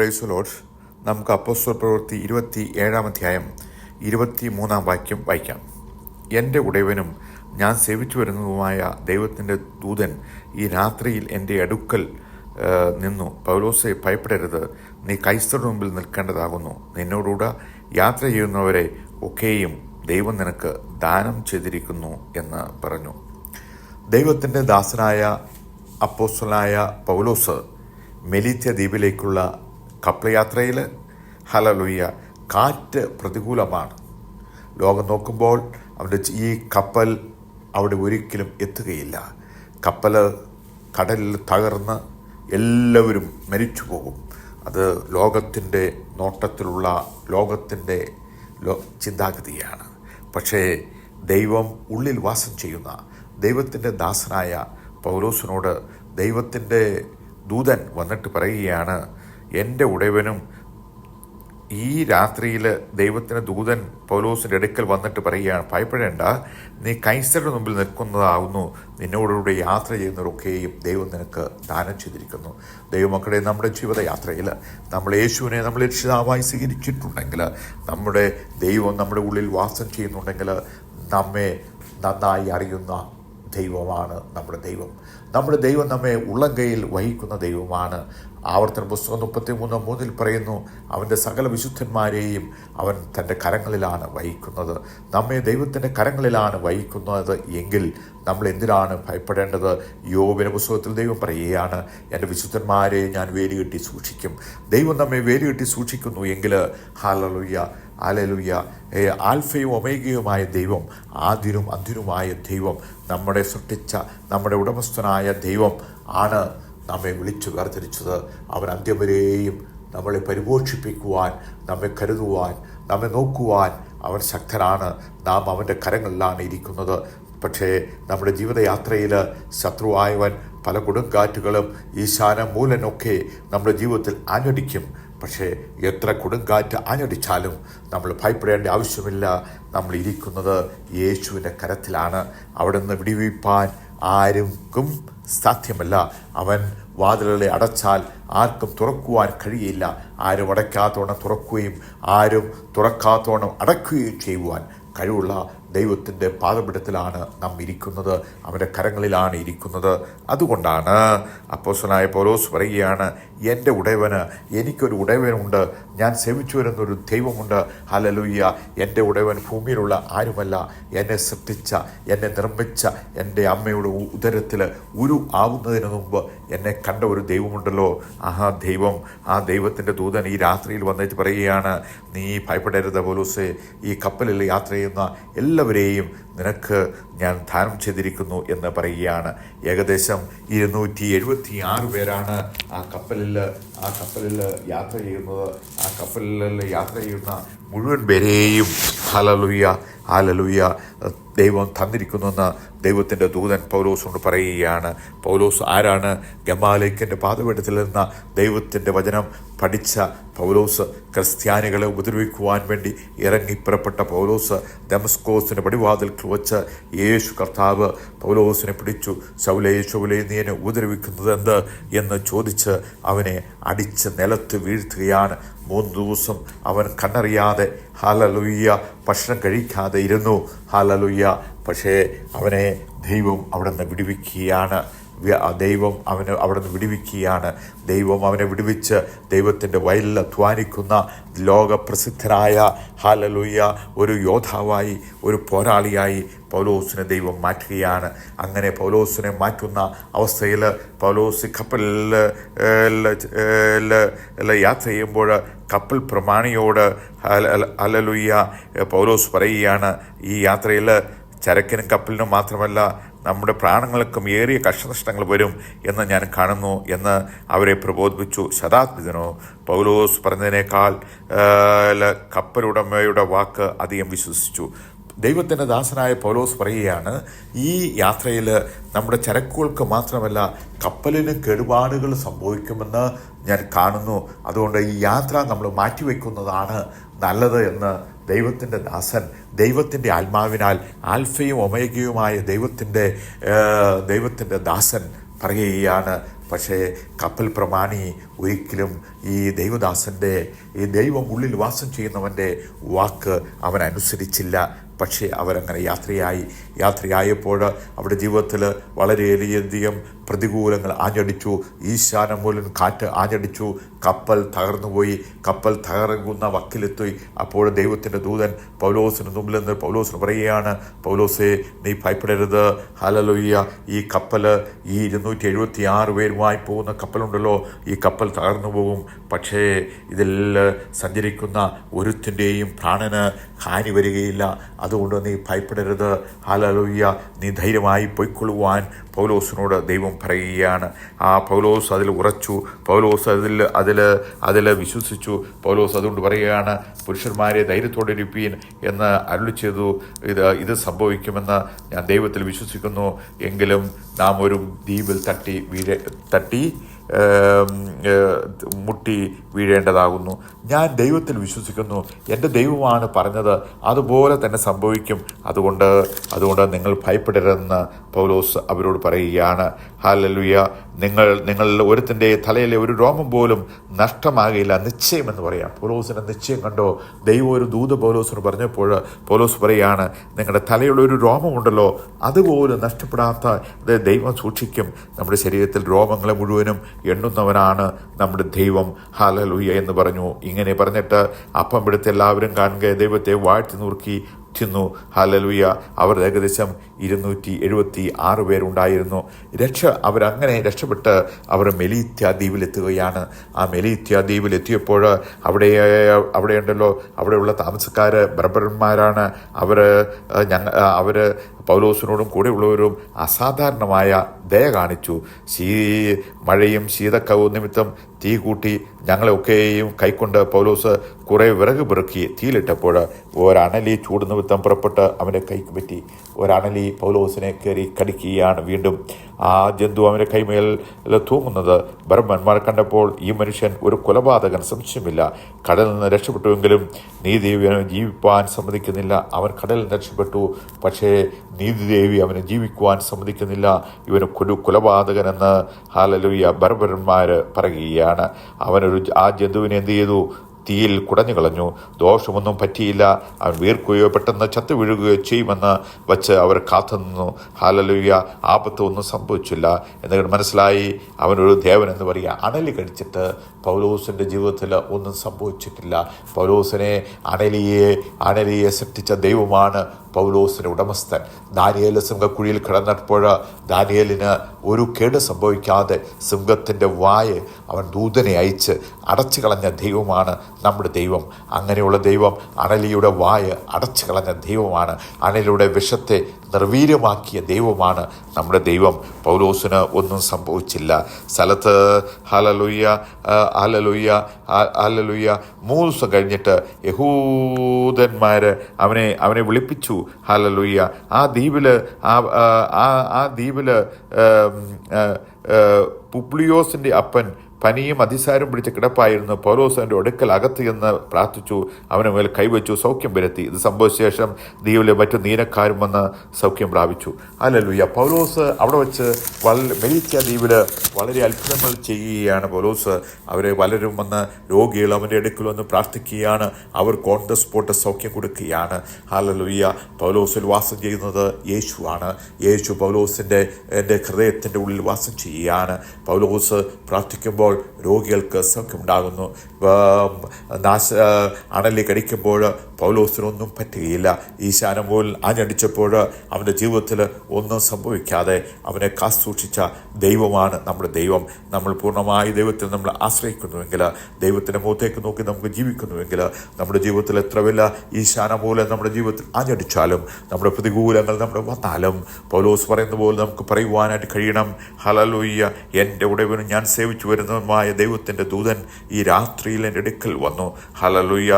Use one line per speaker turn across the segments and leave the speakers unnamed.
Price load നമുക്ക് അപ്പോസ്തല പ്രവൃത്തി ഇരുപത്തി ഏഴാം അധ്യായം ഇരുപത്തി മൂന്നാം വാക്യം വായിക്കാം. എന്റെ ഉടയവനും ഞാൻ സേവിച്ചു വരുന്നതുമായ ദൈവത്തിന്റെ ദൂതൻ ഈ രാത്രിയിൽ എന്റെ അടുക്കൽ നിന്നു. പൗലോസെ ഭയപ്പെടരുത്. നീ കൈസ്തരുടെ മുമ്പിൽ നിൽക്കേണ്ടതാകുന്നു. നിന്നോടുകൂടെ യാത്ര ചെയ്യുന്നവരെ ഒക്കെയും ദൈവം നിനക്ക് ദാനം ചെയ്തിരിക്കുന്നു എന്ന് പറഞ്ഞു. ദൈവത്തിന്റെ ദാസനായ അപ്പോസ്റ്റലായ പൗലോസ് മെലിത്യ ദ്വീപിലേക്കുള്ള കപ്പൽയാത്രയിൽ ഹലലുയ്യ കാറ്റ് പ്രതികൂലമാണ്. ലോകം നോക്കുമ്പോൾ അവന്റെ ഈ കപ്പൽ അവിടെ ഒരിക്കലും എത്തുകയില്ല. കപ്പൽ കടലിൽ തകർന്ന് എല്ലാവരും മരിച്ചു പോകും. അത് ലോകത്തിന്റെ നോട്ടത്തിലുള്ള ലോകത്തിന്റെ ലോ ചിന്താഗതിയാണ്. പക്ഷേ ദൈവം ഉള്ളിൽ വാസം ചെയ്യുന്ന ദൈവത്തിന്റെ ദാസനായ പൗലോസിനോട് ദൈവത്തിന്റെ ദൂതൻ വന്നിട്ട് പറയുകയാണ് എന്റെ ഉടയവനും ഈ രാത്രിയിൽ ദൈവത്തിന്റെ ദൂതൻ പൗലോസിന്റെ അടുക്കൽ വന്നിട്ട് പറയുകയാണ് ഭയപ്പെടേണ്ട. നീ കൈസരുടെ മുമ്പിൽ നിൽക്കുന്നതാകുന്നു നിന്നോടുകൂടെ യാത്ര ചെയ്യുന്നവരൊക്കെയും ദൈവം നിനക്ക് ദാനം ചെയ്തിരിക്കുന്നു. ദൈവമക്കളെ നമ്മുടെ ജീവിതയാത്രയിൽ നമ്മൾ യേശുവിനെ നമ്മൾ രക്ഷിതാവായി സ്വീകരിച്ചിട്ടുണ്ടെങ്കിൽ നമ്മുടെ ദൈവം നമ്മുടെ ഉള്ളിൽ വാസം ചെയ്യുന്നുണ്ടെങ്കിൽ നമ്മെ നന്നായി അറിയുന്ന ദൈവമാണ് നമ്മുടെ ദൈവം. നമ്മുടെ ദൈവം നമ്മെ ഉള്ളം കയ്യിൽ വഹിക്കുന്ന ദൈവമാണ്. ആവർത്തന പുസ്തകം മുപ്പത്തി മൂന്ന് മൂന്നിൽ പറയുന്നു അവന്റെ സകല വിശുദ്ധന്മാരെയും അവൻ തന്റെ കരങ്ങളിലാണ് വഹിക്കുന്നത്. നമ്മെ ദൈവത്തിന്റെ കരങ്ങളിലാണ് വഹിക്കുന്നത് എങ്കിൽ നമ്മൾ എന്തിനാണ് ഭയപ്പെടേണ്ടത്? യോബിന പുസ്തകത്തിൽ ദൈവം പറയുകയാണ് എന്റെ വിശുദ്ധന്മാരെ ഞാൻ വേലുകെട്ടി സൂക്ഷിക്കും. ദൈവം നമ്മെ വേലുകെട്ടി സൂക്ഷിക്കുന്നു എങ്കിൽ ഹാലലുയ്യ ആലലുയ്യ ആൽഫയും ഒമേഗയുമായ ദൈവം ആദ്യനും അന്തിനുമായ ദൈവം നമ്മുടെ സൃഷ്ടിച്ച നമ്മുടെ ഉടമസ്ഥനായ ദൈവം ആണ് നമ്മെ വിളിച്ചു വേർതിരിച്ചത്. അവൻ അന്ത്യവരെയും നമ്മളെ പരിപോഷിപ്പിക്കുവാൻ നമ്മെ കരുതുവാൻ നമ്മെ നോക്കുവാൻ അവൻ ശക്തനാണ്. നാം അവന്റെ കരങ്ങളിലാണ് ഇരിക്കുന്നത്. പക്ഷേ നമ്മുടെ ജീവിതയാത്രയിൽ ശത്രുവായവൻ പല കൊടുങ്കാറ്റുകളും ഈശാന മൂലനൊക്കെ നമ്മുടെ ജീവിതത്തിൽ ആഞ്ഞടിക്കും. പക്ഷേ എത്ര കൊടുങ്കാറ്റ് ആഞ്ഞടിച്ചാലും നമ്മൾ ഭയപ്പെടേണ്ട ആവശ്യമില്ല. നമ്മൾ ഇരിക്കുന്നത് യേശുവിന്റെ കരത്തിലാണ്. അവിടെ നിന്ന് വിടിവിപ്പാൻ ആർക്കും സാധ്യമല്ല. അവൻ വാതിലുകളെ അടച്ചാൽ ആർക്കും തുറക്കുവാൻ കഴിയില്ല. ആരും അടയ്ക്കാത്തോണം തുറക്കുകയും ആരും തുറക്കാത്തോണം അടയ്ക്കുകയും ചെയ്യുവാൻ കഴിവുള്ള ദൈവത്തിന്റെ പാദപിടത്തിലാണ് നാം ഇരിക്കുന്നത്. അവന്റെ കരങ്ങളിലാണ് ഇരിക്കുന്നത്. അതുകൊണ്ടാണ് അപ്പോസനായ പോലോസ് പറയുകയാണ് എന്റെ ഉടയവന് എനിക്കൊരു ഉടയവനുണ്ട്. ഞാൻ സേവിച്ചു വരുന്നൊരു ദൈവമുണ്ട്. ഹലലുയ്യ എന്റെ ഉടയവൻ ഭൂമിയിലുള്ള ആരുമല്ല. എന്നെ സൃഷ്ടിച്ച എന്നെ നിർമ്മിച്ച എന്റെ അമ്മയുടെ ഉദരത്തിൽ ഉരു ആവുന്നതിന് മുമ്പ് എന്നെ കണ്ട ഒരു ദൈവമുണ്ടല്ലോ. ആ ദൈവം. ആ ദൈവത്തിന്റെ ദൂതൻ ഈ രാത്രിയിൽ വന്നിട്ട് പറയുകയാണ് നീ ഭയപ്പെടരുത് പോലൂസേ. ഈ കപ്പലിൽ യാത്ര ചെയ്യുന്ന എല്ലാവരെയും നിനക്ക് ഞാൻ ദാനം ചെയ്തിരിക്കുന്നു എന്ന് പറയുകയാണ്. ഏകദേശം ഇരുന്നൂറ്റി എഴുപത്തി ആറ് പേരാണ് ആ കപ്പലിൽ ആ കപ്പലിൽ യാത്ര ചെയ്യുന്നത്. ആ കപ്പലിൽ യാത്ര ചെയ്യുന്ന മുഴുവൻ പേരെയും ഹലലുയ്യ ഹാലലുയ്യ ദൈവം തന്നിരിക്കുന്നുവെന്ന് ദൈവത്തിന്റെ ദൂതൻ പൗലോസിനോട് പറയുകയാണ്. പൗലോസ് ആരാണ്? ഗമാലേക്കിന്റെ പാതപീഠത്തിൽ നിന്ന് ദൈവത്തിന്റെ വചനം പഠിച്ച പൗലോസ് ക്രിസ്ത്യാനികളെ ഉപദ്രവിക്കുവാൻ വേണ്ടി ഇറങ്ങി പുറപ്പെട്ട പൗലോസ് ഡെമസ്കോസിന്റെ പടിവാതിൽ വെച്ച് യേശു കർത്താവ് പൗലോസിനെ പിടിച്ചു ശൗലേ ശൗലേ നീ എന്നെ ഉപദ്രവിക്കുന്നത് എന്ത് എന്ന് ചോദിച്ച് അവനെ അടിച്ച് നിലത്ത് വീഴ്ത്തുകയാണ്. മൂന്ന് ദിവസം അവൻ കണ്ണറിയാതെ ഹാലലുയ്യ ഭക്ഷണം കഴിക്കാതെ ഇരുന്നു. ഹാലലുയ്യ പക്ഷേ അവനെ ദൈവം അവിടെ നിന്ന് വിടുവിക്കുകയാണ്. ദൈവം അവന് അവിടെ നിന്ന് വിടുവിക്കുകയാണ്. ദൈവം അവനെ വിടുവിച്ച് ദൈവത്തിന്റെ വയലിൽ അധ്വാനിക്കുന്ന ലോകപ്രസിദ്ധനായ ഹാലലൂയ്യ ഒരു യോദ്ധാവായി ഒരു പോരാളിയായി പൗലോസിനെ ദൈവം മാറ്റുകയാണ്. അങ്ങനെ പൗലോസിനെ മാറ്റുന്ന അവസ്ഥയിൽ പൗലോസ് കപ്പലിൽ യാത്ര ചെയ്യുമ്പോൾ കപ്പൽ പ്രമാണിയോട് അലലുയ്യ പൗലോസ് പറയുകയാണ് ഈ യാത്രയിൽ ചരക്കിനും കപ്പലിനും മാത്രമല്ല നമ്മുടെ പ്രാണങ്ങൾക്കും ഏറിയ കഷ്ടനഷ്ടങ്ങൾ വരും എന്ന് ഞാൻ കാണുന്നു എന്ന് അവരെ പ്രബോധിപ്പിച്ചു. ശതാത്മികനോ പൗലോസ് പറഞ്ഞതിനേക്കാൾ കപ്പലുടമയുടെ വാക്ക് അധികം വിശ്വസിച്ചു. ദൈവത്തിന്റെ ദാസനായ പൗലോസ് പറയുകയാണ് ഈ യാത്രയിൽ നമ്മുടെ ചരക്കുകൾക്ക് മാത്രമല്ല കപ്പലിന് കേടുപാടുകൾ സംഭവിക്കുമെന്ന് ഞാൻ കാണുന്നു. അതുകൊണ്ട് ഈ യാത്ര നമ്മൾ മാറ്റിവെക്കുന്നതാണ് നല്ലത് എന്ന് ദൈവത്തിന്റെ ദാസൻ ദൈവത്തിന്റെ ആത്മാവിനാൽ ആൽഫയും ഒമേഗയുമായ ദൈവത്തിന്റെ ദൈവത്തിന്റെ ദാസൻ പറയുകയാണ്. പക്ഷേ കപ്പൽ പ്രമാണി ഒരിക്കലും ഈ ദൈവദാസന്റെ ഈ ദൈവം ഉള്ളിൽ വാസം ചെയ്യുന്നവന്റെ വാക്ക് അവൻ അനുസരിച്ചില്ല. പക്ഷേ അവരങ്ങനെ യാത്രയായി യാത്രയായപ്പോൾ അവിടെ ജീവിതത്തിൽ വളരെയധികം പ്രതികൂലങ്ങൾ ആഞ്ഞടിച്ചു. ഈശാനം മൂലം കാറ്റ് ആഞ്ഞടിച്ചു. കപ്പൽ തകർന്നുപോയി. കപ്പൽ തകർക്കുന്ന വക്കിലെത്തി അപ്പോൾ ദൈവത്തിന്റെ ദൂതൻ പൗലോസിന് മുമ്പിൽ നിന്ന് പൗലോസിന് പറയുകയാണ് പൗലോസെ നീ ഭയപ്പെടരുത്. ഹലലൊയ്യ ഈ കപ്പൽ ഈ ഇരുന്നൂറ്റി എഴുപത്തി ആറ് പേരുമായി പോകുന്ന കപ്പലുണ്ടല്ലോ. ഈ കപ്പൽ തകർന്നു പോകും പക്ഷേ ഇതിൽ സഞ്ചരിക്കുന്ന ഒരുത്തിന്റെയും പ്രാണന് ഹാനി വരികയില്ല. അതുകൊണ്ട് നീ ഭയപ്പെടരുത്. ഹാലലോയ്യ നീ ധൈര്യമായി പൊയ്ക്കൊള്ളുവാൻ പൗലോസിനോട് ദൈവം പറയുകയാണ്. ആ പൗലോസ് അതിൽ ഉറച്ചു. പൗലോസ് അതിൽ അതിൽ അതിൽ വിശ്വസിച്ചു. പൗലോസ് അതുകൊണ്ട് പറയുകയാണ് പുരുഷന്മാരെ ധൈര്യത്തോടെ ഇരിപ്പീൻ എന്ന് അരുളി ചെയ്തു. ഇത് ഇത് സംഭവിക്കുമെന്ന് ഞാൻ ദൈവത്തിൽ വിശ്വസിക്കുന്നു. എങ്കിലും നാം ഒരു ദ്വീപിൽ തട്ടി വീഴ തട്ടി മുട്ടി വീഴേണ്ടതാകുന്നു. ഞാൻ ദൈവത്തിൽ വിശ്വസിക്കുന്നു. എന്റെ ദൈവമാണ് പറഞ്ഞത് അതുപോലെ തന്നെ സംഭവിക്കും. അതുകൊണ്ട് അതുകൊണ്ട് നിങ്ങൾ ഭയപ്പെടരുതെന്ന് പൗലോസ് അവരോട് പറയുകയാണ്. ഹാലലുയ. നിങ്ങൾ നിങ്ങളിൽ ഒരുത്തിന്റെ തലയിലെ ഒരു രോമം പോലും നഷ്ടമാകില്ല നിശ്ചയമെന്ന് പറയാം. പോലോസിന്റെ നിശ്ചയം കണ്ടോ? ദൈവം ഒരു ദൂത പോലോസിന് പറഞ്ഞപ്പോൾ പോലോസ് പറയുകയാണ് നിങ്ങളുടെ തലയുള്ള ഒരു രോമമുണ്ടല്ലോ അതുപോലും നഷ്ടപ്പെടാത്ത ദൈവം സൂക്ഷിക്കും. നമ്മുടെ ശരീരത്തിൽ രോമങ്ങളെ മുഴുവനും എണ്ണുന്നവനാണ് നമ്മുടെ ദൈവം. ഹാലലുയ എന്ന് പറഞ്ഞു. ഇങ്ങനെ പറഞ്ഞിട്ട് അപ്പം എടുത്ത് എല്ലാവരും കാണുക ദൈവത്തെ വാഴ്ത്തി നുറുക്കി തിന്നു ഹലലുയ അവർ ഏകദേശം ഇരുന്നൂറ്റി എഴുപത്തി ആറ് പേരുണ്ടായിരുന്നു. രക്ഷ അവരങ്ങനെ രക്ഷപ്പെട്ട് അവർ മെലീത്യ ദ്വീപിലെത്തുകയാണ്. ആ മെലീത്യ ദ്വീപിലെത്തിയപ്പോൾ അവിടെ അവിടെയുണ്ടല്ലോ അവിടെയുള്ള താമസക്കാർ ബർബർമാരാണ്. അവർ ഞങ്ങൾ അവർ പൗലോസിനോടും കൂടെയുള്ളവരും അസാധാരണമായ ദയ കാണിച്ചു. ശീ മഴയും ശീതക്കവും നിമിത്തം തീ കൂട്ടി ഞങ്ങളെയൊക്കെയും കൈക്കൊണ്ട് പൗലോസ് കുറേ വിറക് പെറുക്കി തീയിലിട്ടപ്പോൾ ഒരണലി ചൂട് നിമിത്തം പുറപ്പെട്ട് അവന്റെ കൈക്ക് പറ്റി. ഒരണലി പൗലോസിനെ കയറി കടിക്കുകയാണ് വീണ്ടും. ആ ജന്തു അവന്റെ കൈമേൽ തൂങ്ങുന്നത്. ബർമ്മന്മാർ കണ്ടപ്പോൾ ഈ മനുഷ്യൻ ഒരു കൊലപാതകൻ സംശയമില്ല. കടലിൽ നിന്ന് രക്ഷപ്പെട്ടുവെങ്കിലും നീതിദേവി ജീവിപ്പാൻ സമ്മതിക്കുന്നില്ല. അവൻ കടലിൽ നിന്ന് രക്ഷപ്പെട്ടു. പക്ഷേ നീതിദേവി അവനെ ജീവിക്കുവാൻ സമ്മതിക്കുന്നില്ല. ഇവന് ഒരു കൊലപാതകനെന്ന് ഹാലലുയ ബർബരന്മാർ പറയുകയാണ്. അവനൊരു ആ ജന്തുവിനെ എന്ത് ചെയ്തു? തീയിൽ കുടഞ്ഞു കളഞ്ഞു ദോഷമൊന്നും പറ്റിയില്ല. അവൻ വീർക്കുകയോ പെട്ടെന്ന് ചത്തു വീഴുകയോ ചെയ്യുമെന്ന് വച്ച് അവർ കാത്തുനിന്നു. ഹാലലുയ്യ ആപത്ത് ഒന്നും സംഭവിച്ചില്ല. എന്നിട്ട് മനസ്സിലായി അവനൊരു ദേവൻ എന്ന് പറയുക അണലി കടിച്ചിട്ട് പൗലോസിന്റെ ജീവിതത്തിൽ ഒന്നും സംഭവിച്ചിട്ടില്ല. പൗലോസിനെ അണലിയെ അണലിയെ സൃഷ്ടിച്ച ദൈവമാണ് പൗലോസിന് ഉടമസ്ഥൻ. ദാനിയേൽ സിംഹക്കുഴിയിൽ കിടന്നപ്പോൾ ദാനിയേലിന് ഒരു കേട് സംഭവിക്കാതെ സിംഹത്തിന്റെ വായ് അവൻ ദൂതനെ അയച്ച് അടച്ചു കളഞ്ഞ ദൈവമാണ് നമ്മുടെ ദൈവം. അങ്ങനെയുള്ള ദൈവം അണലിയുടെ വായ അടച്ചു കളഞ്ഞ ദൈവമാണ്. അണലിയുടെ വിഷത്തെ നിർവീര്യമാക്കിയ ദൈവമാണ് നമ്മുടെ ദൈവം. പൗലോസിന് ഒന്നും സംഭവിച്ചില്ല. സ്ഥലത്ത് ഹലലുയ്യ ഹലലുയ്യ ഹലലുയ്യ മൂന്ന് ദിവസം കഴിഞ്ഞിട്ട് യഹൂദന്മാർ അവനെ അവനെ വിളിപ്പിച്ചു. ഹലലുയ്യ ആ ദ്വീപിൽ ആ ആ ദ്വീപിൽ പുപ്ലിയോസിന്റെ അപ്പൻ പനിയും അതിസാരം പിടിച്ച കിടപ്പായിരുന്നു പൗലോസ് അവന്റെ ഒടുക്കൽ അകത്ത് ചെന്ന് പ്രാർത്ഥിച്ചു. അവന് മേൽ കൈവച്ചു സൗഖ്യം വരുത്തി. ഇത് സംഭവിച്ച ശേഷം ദ്വീപിലെ മറ്റു നീനക്കാരും വന്ന് സൗഖ്യം പ്രാപിച്ചു. അല്ലല്ലുയ്യ പൗലോസ് അവിടെ വെച്ച് വളരെ മെലിച്ച ദ്വീപിൽ വളരെ അത്ഭുതങ്ങൾ ചെയ്യുകയാണ് പൗലോസ്. അവരെ പലരും വന്ന് രോഗികൾ അവന്റെ അടുക്കൽ വന്ന് പ്രാർത്ഥിക്കുകയാണ്. അവർ ഓൺ ദ സ്പോട്ട് സൗഖ്യം കൊടുക്കുകയാണ്. ഹാലലുയ്യ പൗലോസിൽ വാസം ചെയ്യുന്നത് യേശുവാണ്. യേശു പൗലോസിന്റെ എന്റെ ഹൃദയത്തിന്റെ ഉള്ളിൽ വാസം ചെയ്യുകയാണ്. പൗലോസ് പ്രാർത്ഥിക്കുമ്പോൾ രോഗികൾക്ക് സൗഖ്യമുണ്ടാകുന്നു അണലി കടിക്കുമ്പോൾ പൗലോസിനൊന്നും പറ്റുകയില്ല. ഈശാനം പോൽ ആഞ്ഞടിച്ചപ്പോൾ അവന്റെ ജീവിതത്തിൽ ഒന്നും സംഭവിക്കാതെ അവനെ കാസൂക്ഷിച്ച ദൈവമാണ് നമ്മുടെ ദൈവം. നമ്മൾ പൂർണമായി ദൈവത്തിൽ നമ്മൾ ആശ്രയിക്കുന്നുവെങ്കിൽ ദൈവത്തിന്റെ മുഖത്തേക്ക് നോക്കി നമുക്ക് ജീവിക്കുന്നുവെങ്കിൽ നമ്മുടെ ജീവിതത്തിൽ എത്ര വില ഈശാനം പോലെ നമ്മുടെ ജീവിതത്തിൽ ആഞ്ഞടിച്ചാലും നമ്മുടെ പ്രതികൂലങ്ങൾ നമ്മുടെ വന്നാലും പൗലോസ് പറയുന്ന പോലെ നമുക്ക് പറയുവാനായിട്ട് കഴിയണം. ഹലലൂയ്യ എന്റെ ഉടയവനും ഞാൻ സേവിച്ചു വരുന്നതുമായ ദൈവത്തിന്റെ ദൂതൻ ഈ രാത്രിയിൽ എന്റെ അടുക്കൽ വന്നു. ഹലലുയ്യ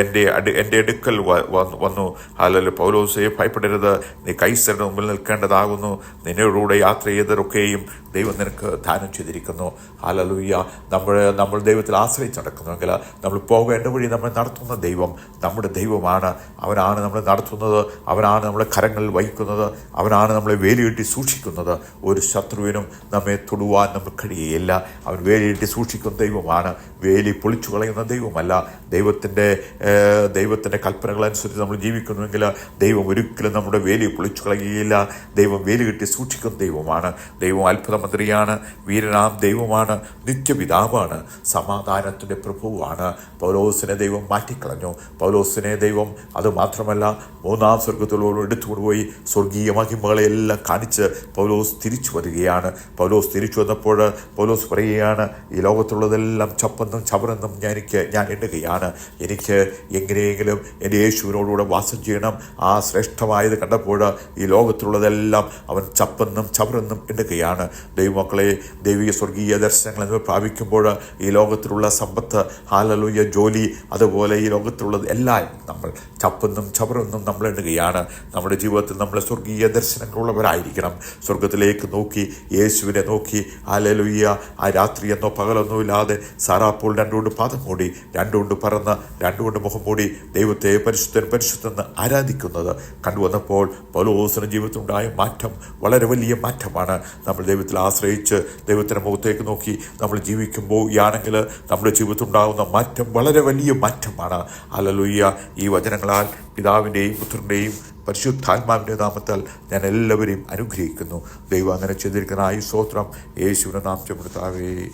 എന്റെ എന്റെ അടുക്കൽ വ- വന്നു- വന്നു പൗലോസെ ഭയപ്പെടരുത്. നീ കൈസരുടെ മുമ്പിൽ നിൽക്കേണ്ടതാകുന്നു. നിന്നോടുകൂടെ യാത്ര ചെയ്തതൊക്കെയും ദൈവം നിനക്ക് ദാനം ചെയ്തിരിക്കുന്നു. അലലുയ്യ നമ്മൾ നമ്മൾ ദൈവത്തിൽ ആശ്രയിച്ച് നടക്കുന്നുവെങ്കിൽ നമ്മൾ പോകേണ്ട വഴി നമ്മൾ നടത്തുന്ന ദൈവം നമ്മുടെ ദൈവമാണ്. അവനാണ് നമ്മളെ നടത്തുന്നത്. അവനാണ് നമ്മളെ കരങ്ങളിൽ വഹിക്കുന്നത്. അവനാണ് നമ്മളെ വേലിയിട്ട് സൂക്ഷിക്കുന്നത്. ഒരു ശത്രുവിനും നമ്മെ തൊടുവാൻ നമുക്ക് കഴിയുകയില്ല. അവൻ വേലിയിട്ട് സൂക്ഷിക്കുന്ന ദൈവമാണ്. വേലി പൊളിച്ചു കളയുന്ന ദൈവമല്ല ദൈവത്തിന്റെ ദൈവത്തിന്റെ കൽപ്പനകളനുസരിച്ച് നമ്മൾ ജീവിക്കുന്നുവെങ്കിൽ ദൈവം ഒരിക്കലും നമ്മുടെ വേലി പൊളിച്ചു കളയുകയില്ല. ദൈവം വേലി കെട്ടി സൂക്ഷിക്കുന്ന ദൈവമാണ്. ദൈവം അത്ഭുതമന്ത്രിയാണ്. വീരനാം ദൈവമാണ്. നിത്യപിതാവാണ്. സമാധാനത്തിന്റെ പ്രഭുവാണ്. പൗലോസിനെ ദൈവം മാറ്റിക്കളഞ്ഞു. പൗലോസിനെ ദൈവം അത് മാത്രമല്ല മൂന്നാം സ്വർഗത്തിലോട് എടുത്തുകൊണ്ടുപോയി സ്വർഗീയ മഹിമകളെല്ലാം കാണിച്ച് പൗലോസ് തിരിച്ചു വരികയാണ്. പൗലോസ് തിരിച്ചു വന്നപ്പോൾ പൗലോസ് പറയുകയാണ് ഈ ലോകത്തുള്ളതെല്ലാം ചപ്പെന്നും ചവറെന്നും ഞാൻ എനിക്ക് ഞാൻ എണ്ണുകയാണ്. എനിക്ക് എങ്ങനെയെങ്കിലും എന്റെ യേശുവിനോടുകൂടെ വാസം ചെയ്യണം. ആ ശ്രേഷ്ഠമായത് കണ്ടപ്പോൾ ഈ ലോകത്തിലുള്ളതെല്ലാം അവൻ ചപ്പെന്നും ചവറെന്നും എടുക്കുകയാണ് ദൈവമക്കളെ ദൈവിക സ്വർഗീയ ദർശനങ്ങൾ എന്നിവ പ്രാപിക്കുമ്പോൾ ഈ ലോകത്തിലുള്ള സമ്പത്ത് ഹാലലൂയ ജോലി അതുപോലെ ഈ ലോകത്തിലുള്ളത് എല്ലാം നമ്മൾ ചപ്പെന്നും ചവറെന്നും നമ്മൾ എണ്ണുകയാണ് നമ്മുടെ ജീവിതത്തിൽ നമ്മൾ സ്വർഗീയ ദർശനങ്ങളുള്ളവരായിരിക്കണം. സ്വർഗത്തിലേക്ക് നോക്കി യേശുവിനെ നോക്കി ഹാലലുയ്യ ആ രാത്രിയെന്നോ എന്നോ പകലൊന്നോ ഇല്ലാതെ സാറാപ്പോൾ രണ്ടുകൊണ്ട് പാദം മൂടി രണ്ടുകൊണ്ട് പറന്ന് രണ്ടുകൊണ്ട് മുഖം മൂടി ദൈവത്തെ പരിശുദ്ധൻ പരിശുദ്ധെന്ന് ആരാധിക്കുന്നത്? കണ്ടുവന്നപ്പോൾ പൗലോസിന് ജീവിതത്തിലുണ്ടായ മാറ്റം വളരെ വലിയ മാറ്റമാണ്. നമ്മൾ ദൈവത്തിൽ ആശ്രയിച്ച് ദൈവത്തിന്റെ മുഖത്തേക്ക് നോക്കി നമ്മൾ ജീവിക്കുമ്പോൾ ആണെങ്കിൽ നമ്മുടെ ജീവിതത്തിലുണ്ടാകുന്ന മാറ്റം വളരെ വലിയ മാറ്റമാണ്. അലലുയ്യ ഈ വചനങ്ങളാൽ പിതാവിന്റെയും പുത്രന്റെയും പരിശുദ്ധാത്മാവിന്റെ നാമത്താൽ ഞാൻ എല്ലാവരെയും അനുഗ്രഹിക്കുന്നു. ദൈവം അങ്ങനെ ചെയ്തിരിക്കുന്ന ഈ യേശുവിനെ നാം ചെപ്പെടുത്താവേ